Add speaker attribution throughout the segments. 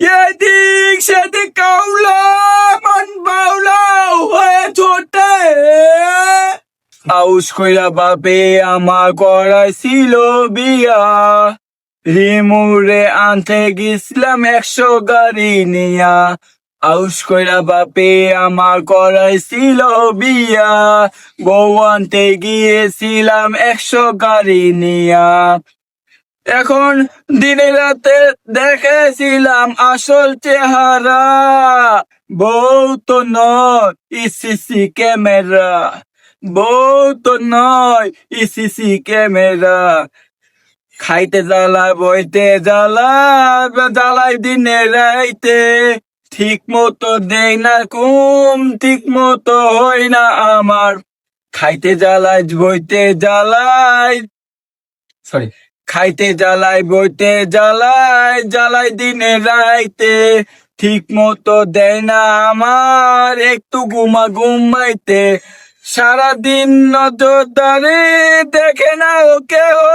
Speaker 1: এদিক সেদিক কাউলা মন বাউলাও হয়ে ছোটে আউস কইরা বাপে আমার করাইছিল বিয়া রিমুরে আনতে গেছিলাম একশো গাড়ি নিয়া আউস কইরা বাপে আমার করাইছিল বিয়া বউ আনতে গিয়েছিলাম একশো গাড়ি নিয়া এখন দিনে রাতে দেখেছিলাম আসল চেহারা। বউ তো নয় ইসিসি ক্যামেরা। বউ তো নয় ইসিসি ক্যামেরা। খাইতে জ্বালা, বইতে জ্বালা, জ্বালাই দিনে রাইতে। ঠিক মতো দেই না কুম ঠিক মতো হয় না আমার। খাইতে জ্বালাই, বইতে জ্বালাই। সরি খাইতে জ্বালাই বইতে জ্বালাই জ্বালাই দিনে রাইতে। ঠিক মতো দেয় না আমার একটু ঘুমা ঘুমাইতে সারাদিন নজরদারি দেখে না ওকে ও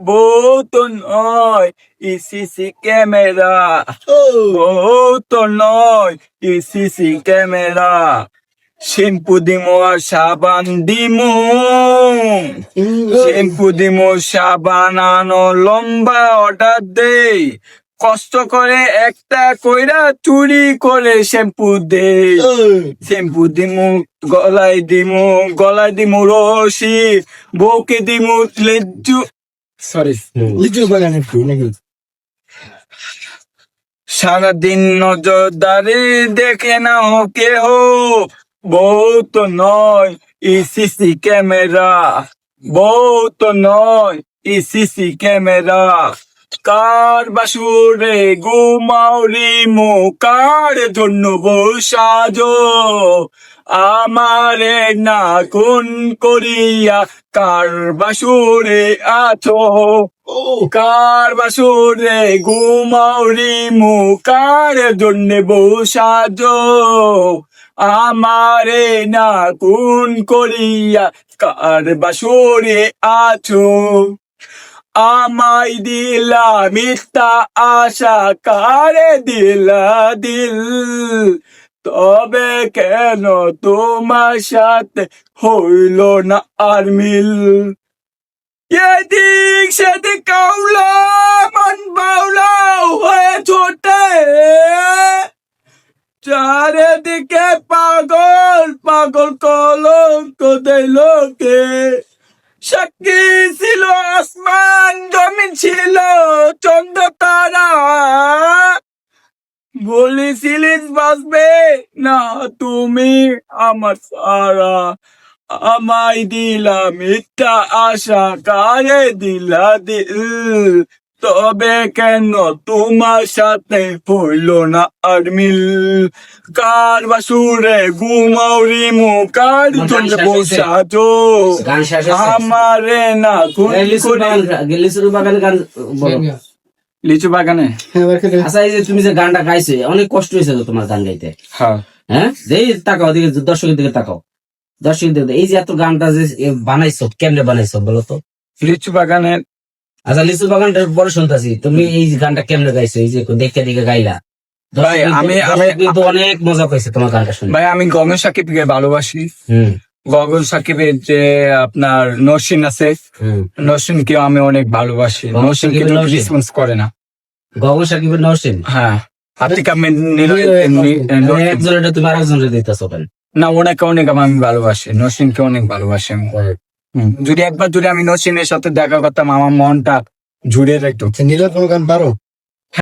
Speaker 1: বউ তো নয় ইসিসি ক্যামেরা। বউ তো নয় ইসিসি ক্যামেরা। শ্যাম্পু দিমো সাবান দিমু শ্যাম্পু দিমু সাবান আনো লম্বা অর্ডার দেই কষ্ট করে একটা কইরা চুরি করে শ্যাম্পু দেই শ্যাম্পু দিমু গলায় দিমু গলায় দিমু রশি বউকে দিমু লেজু সরি
Speaker 2: লিচু বাগানে নাকি?
Speaker 1: সারাদিন নজরদারি দেখে না ওকে হো বউ তো নয় ইসিসি ক্যামেরা বউ তো নয় ইসিসি ক্যামেরা কার বাসুরে গুমাউরি মু কার জন্য বসাজো আমারে না কোন করিয়া কার বাসুরে আছো কার বাসুরে ঘুমাওরি মুকার জন্য বসাজ আমারে না কোন করিয়া কার বাসুরে আছো? আমায় দিলা মিথ্যা আশা, কারে দিলা দিল? তবে কেন তোমার সাথে হইল না আর মিল? এদিক সেদিক কাউলা, মন বাউলা হয়ে ছোটে। চারিদিকে পাগল পাগল কলঙ্ক লোকে। সাক্ষী ছিল, আসমান জমিন ছিল, চন্দ্র তারা। বলেছিলিস বাঁচবে না তুমি আমার সারা। আমায় দিলা মিথ্যা আশা, কারে দিলা দিল? তবে কেন তোমার সাথে হইল না আর মিল কার বাসুরে ঘুমাওরি মু কার জন্য বসাজো
Speaker 3: গান শেষ হয়েছে?
Speaker 1: আমারে না
Speaker 3: লিচুর বাগান গান
Speaker 1: লিচু বাগানে?
Speaker 3: আচ্ছা এই যে তুমি যে গানটা গাইছো অনেক কষ্ট হয়েছে তো তোমার গান গাইতে।
Speaker 1: হ্যাঁ।
Speaker 3: হ্যাঁ? যেই তাকাও দিকে দর্শকের দিকে তাকাও। দর্শকের দিকে এই যে এত গানটা যে বানাইছো কেমনে বানাইছো বলো তো?
Speaker 1: লিচু বাগানে
Speaker 3: আচ্ছা লিচু বাগানটা বড় শুনতাছি তুমি এই গানটা কেমনে গাইছো? এই যে দেখে দেখে গাইলা।
Speaker 1: ভাই, আমি- আমি-
Speaker 3: কিন্তু অনেক মজা পাইছে তোমার গানটা শুনে।
Speaker 1: ভাই আমি গগন সাকিবকে ভালোবাসি। গগন সাকিবের যে আপনার নসিন আছে
Speaker 3: হুম।
Speaker 1: নসিনকে আমি অনেক ভালোবাসি। নসিন কিন্তু রেসপন্স করে না।
Speaker 3: গগন সাকিবের
Speaker 1: হ্যাঁ। আতিকা নসীন।
Speaker 3: একজনের তুমি আরেকজনের দিতেছো
Speaker 1: না ওনাকে অনেক আমি ভালোবাসি। নসিনকে অনেক ভালোবাসি আমি। হুম। যদি একবার যদি আমি নসিনের সাথে দেখা করতাম আমার মনটা জুড়ে রাখতো
Speaker 2: নীলা কোনো গান পারো?